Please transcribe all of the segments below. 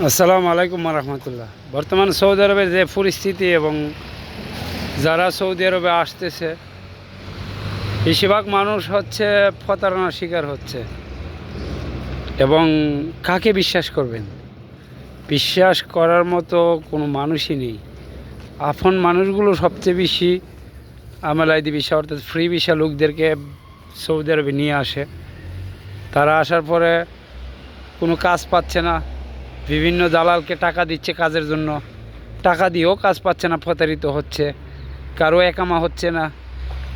আসসালামু আলাইকুম রহমতুল্লাহ বর্তমান সৌদি আরবের যে পরিস্থিতি এবং যারা সৌদি আরবে আসতেছে, বেশিরভাগ মানুষ হচ্ছে প্রতারণার শিকার হচ্ছে এবং কাকে বিশ্বাস করবেন? বিশ্বাস করার মতো কোনো মানুষই নেই। আপন মানুষগুলো সবচেয়ে বেশি আমালাইদি ভিসা, অর্থাৎ ফ্রি ভিসা লোকদেরকে সৌদি আরবে নিয়ে আসে। তারা আসার পরে কোনো কাজ পাচ্ছে না। বিভিন্ন দালালকে টাকা দিচ্ছে কাজের জন্য। টাকা দিয়েও কাজ পাচ্ছে না, প্রতারিত হচ্ছে। কারও একামা হচ্ছে না,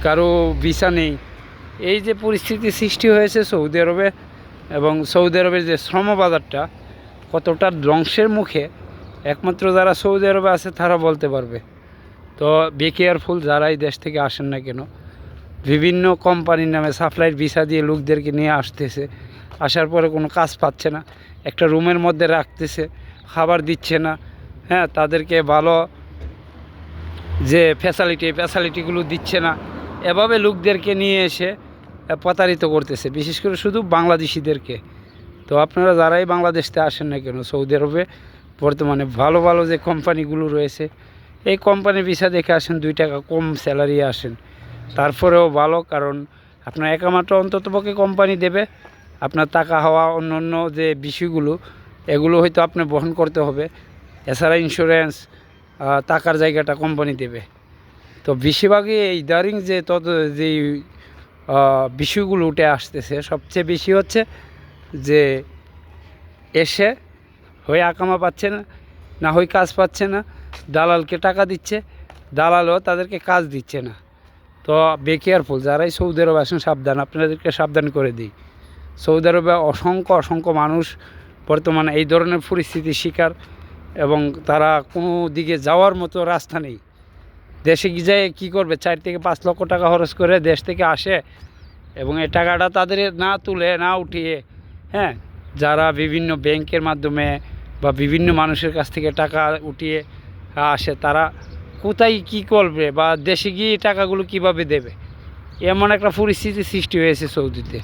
কারও ভিসা নেই। এই যে পরিস্থিতি সৃষ্টি হয়েছে সৌদি আরবে এবং সৌদি আরবের যে শ্রম বাজারটা কতটা ধ্বংসের মুখে, একমাত্র যারা সৌদি আরবে আছে তারা বলতে পারবে। তো বি কেয়ারফুল যারা এই দেশ থেকে আসেন না কেন, বিভিন্ন কোম্পানির নামে সাপ্লাইয়ের ভিসা দিয়ে লোকদেরকে নিয়ে আসতেছে, আসার পরে কোনো কাজ পাচ্ছে না। একটা রুমের মধ্যে রাখতেছে, খাবার দিচ্ছে না হ্যাঁ তাদেরকে ভালো যে ফ্যাসালিটি ফ্যাসালিটিগুলো দিচ্ছে না, এভাবে লোকদেরকে নিয়ে এসে প্রতারিত করতেছে। বিশেষ করে শুধু বাংলাদেশিদেরকে। তো আপনারা যারাই বাংলাদেশতে আসেন না কেন, সৌদি আরবে, বর্তমানে ভালো ভালো যে কোম্পানিগুলো রয়েছে, এই কোম্পানির ভিসা দেখে আসেন, দুই টাকা কম স্যালারি আসেন। তারপরেও ভালো, কারণ আপনার একামাত্র অন্ততপক্ষে কোম্পানি দেবে আপনার টাকা হওয়া অন্য অন্য যে বিষয়গুলো এগুলো হয়তো আপনি বহন করতে হবে। এছাড়া ইন্স্যুরেন্স টাকার জায়গাটা কোম্পানি দেবে। তো বেশিরভাগই এই দারিং যে তত আহ, বিষয়গুলো উঠে আসতেছে সবচেয়ে বেশি হচ্ছে যে এসে হয়ে আকামা পাচ্ছে না না হয়ে কাজ পাচ্ছে না দালালকে টাকা দিচ্ছে দালালও তাদেরকে কাজ দিচ্ছে না। তো বে কেয়ারফুল যারাই সৌদি আরব আসেন সাবধান আপনাদেরকে সাবধান করে দিই। সৌদি আরবে অসংখ্য অসংখ্য মানুষ বর্তমানে এই ধরনের পরিস্থিতির শিকার এবং তারা কোনো দিকে যাওয়ার মতো রাস্তা নেই। দেশে গিয়ে যায় কী করবে? চার থেকে পাঁচ লক্ষ টাকা খরচ করে দেশ থেকে আসে এবং এই টাকাটা তাদের না তুলে, না উঠিয়ে হ্যাঁ যারা বিভিন্ন ব্যাংকের মাধ্যমে বা বিভিন্ন মানুষের কাছ থেকে টাকা উঠিয়ে আসে, তারা কোথায় কি করবে বা দেশে গিয়ে টাকাগুলো কীভাবে দেবে? এমন একটা পরিস্থিতি সৃষ্টি হয়েছে সৌদিতে।